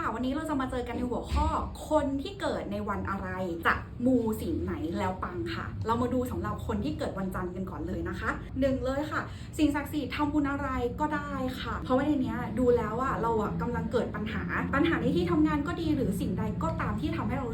ค่ะ วันนี้เราจะมาเจอกันในหัวข้อ คนที่เกิดในวันอะไร จะมูสิ่งไหนแล้วปังค่ะ เรามาดูสำหรับคนที่เกิดวันจันทร์กันก่อนเลยนะคะหนึ่งเลยค่ะ สิ่งศักดิ์สิทธิ์ทำบุญอะไรก็ได้ค่ะ เพราะว่าในเนี้ยดูแล้วอะเราอะกำลังเกิดปัญหา ปัญหาในที่ทำงานก็ดีหรือสิ่งใดก็ตามที่ทำให้เรา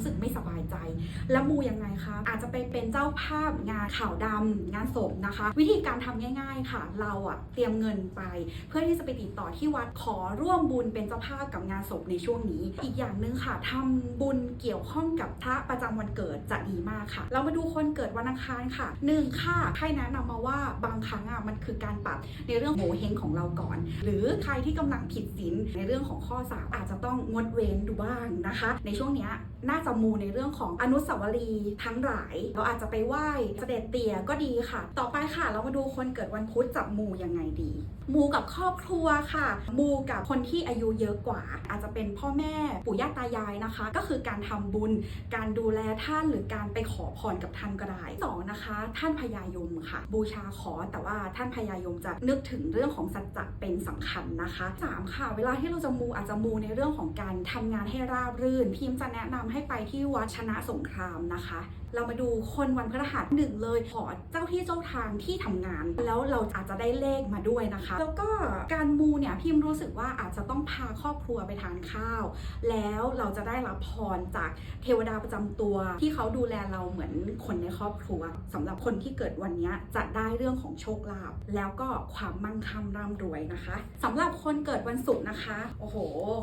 แล้วมูยังไงคะ อาจจะไปเป็นเจ้าภาพงานข่าวดำงานศพนะคะ วิธีการทำง่ายๆค่ะ เราอะเตรียมเงินไป เพื่อที่จะไปติดต่อที่วัดขอร่วมบุญเป็นเจ้าภาพกับงานศพในช่วงนี้ อีกอย่างหนึ่งค่ะทำบุญเกี่ยวข้องกับพระประจำวันเกิดจะดีมากค่ะ เรามาดูคนเกิดวันอังคารค่ะหนึ่งค่ะให้แนะนำมาว่าบางครั้งอะมันคือการปรับในเรื่องโหเฮงของเราก่อน หรือใครที่กำลังผิดศีลในเรื่องของข้อสามอาจจะต้องงดเว้นดูบ้างนะคะ ในช่วงนี้น่าจะมูในเรื่องของอนุสาวรีทั้งหลาย เราอาจจะไปไหว้เสด็จเตี่ยก็ดีค่ะ ต่อไปค่ะ เรามาดูคนเกิดวันพุธจับมูยังไงดี มูกับครอบครัวค่ะ มูกับคนที่อายุเยอะกว่า อาจจะเป็นพ่อแม่ปู่ย่าตายายนะคะ ก็คือการทำบุญ การดูแลท่านหรือการไปขอพรกับท่านก็ได้สองนะคะ ท่านพญายมค่ะ บูชาขอแต่ว่าท่านพญายมจะนึกถึงเรื่องของสัจจะเป็นสำคัญนะคะสามค่ะ เวลาที่เราจะมูอาจจะมูในเรื่องของการทำงานให้ราบรื่น พิมพ์จะแนะนำให้ไปที่วัดชนะสงครามนะคะ เรามาดูคนวันพฤหัสหนึ่งเลยขอเจ้าที่เจ้าทางที่ทำงาน แล้วเราอาจจะได้เลขมาด้วยนะคะ แล้วก็การมูเนี่ยพิมรู้สึกว่าอาจจะต้องพาครอบครัวไปทานข้าว แล้วเราจะได้รับพรจากเทวดาประจำตัว ที่เขาดูแลเราเหมือนคนในครอบครัวสำหรับคนที่เกิดวันนี้จะได้เรื่องของโชคลาภแล้วก็ความมั่งคั่งร่ำรวยนะคะสำหรับคนเกิดวันศุกร์นะคะ โอ้โห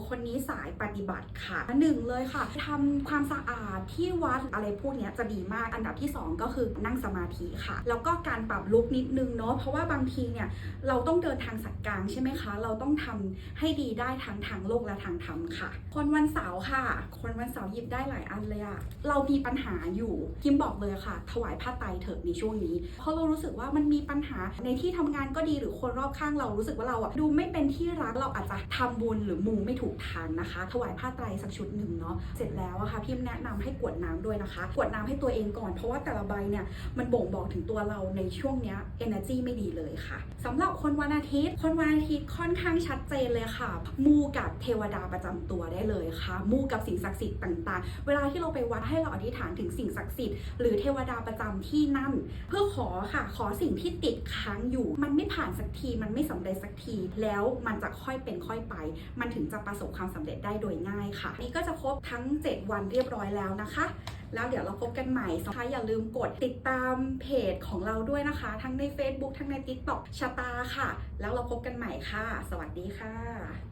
คนนี้สายปฏิบัติค่ะหนึ่งเลยค่ะทำความสะอาดที่วัดอะไรพวกนี้จะดีมาก อันดับที่สองก็คือนั่งสมาธิค่ะ แล้วก็การปรับลุกนิดนึงเนาะ เพราะว่าบางทีเนี่ยเราต้องเดินทางสายกลางใช่ไหมคะ เราต้องทำให้ดีได้ทั้งทางโลกและทางธรรมค่ะ คนวันเสาร์ค่ะ คนวันเสาร์หยิบได้หลายอันเลยอะเรามีปัญหาอยู่พิมบอกเลยค่ะ ถวายผ้าไตรเถิดในช่วงนี้ เพราะเรารู้สึกว่ามันมีปัญหาในที่ทำงานก็ดีหรือคนรอบข้างเรารู้สึกว่าเราอะดูไม่เป็นที่รักเราอาจจะทำบุญหรือมูไม่ถูกทางนะคะ ถวายผ้าไตรสักชุดหนึ่งเนาะ เสร็จแล้วอะค่ะพิมแนะนำให้กวดน้ำด้วยนะคะ กวดน้ำให้ตัวเองก่อน เพราะว่าแต่ละใบเนี่ยมันบ่งบอกถึงตัวเราในช่วงเนี้ย energy ไม่ดีเลยค่ะสำหรับคนวันอาทิตย์ คนวันอาทิตย์ค่อนข้างชัดเจนเลยค่ะ มูกับเทวดาประจำตัวได้เลยค่ะ มูกับสิ่งศักดิ์สิทธิ์ต่างๆ เวลาที่เราไปวัดให้เราอธิษฐานถึงสิ่งศักดิ์สิทธิ์หรือเทวดาประจำที่นั่น เพื่อขอค่ะ ขอสิ่งที่ติดค้างอยู่ มันไม่ผ่านสักที มันไม่สำเร็จสักที แล้วมันจะค่อยเป็นค่อยไป มันถึงจะประสบความสำเร็จได้โดยง่ายค่ะ นี่ก็จะครบทั้ง 7 วันเรียบร้อยแล้วนะคะ แล้วเดี๋ยวเราพบกันใหม่นะคะอย่าลืมกดติดตามเพจของเราด้วยนะคะ ทั้งใน Facebook ทั้งใน TikTok ชะตาค่ะ แล้วเราพบกันใหม่ค่ะ สวัสดีค่ะ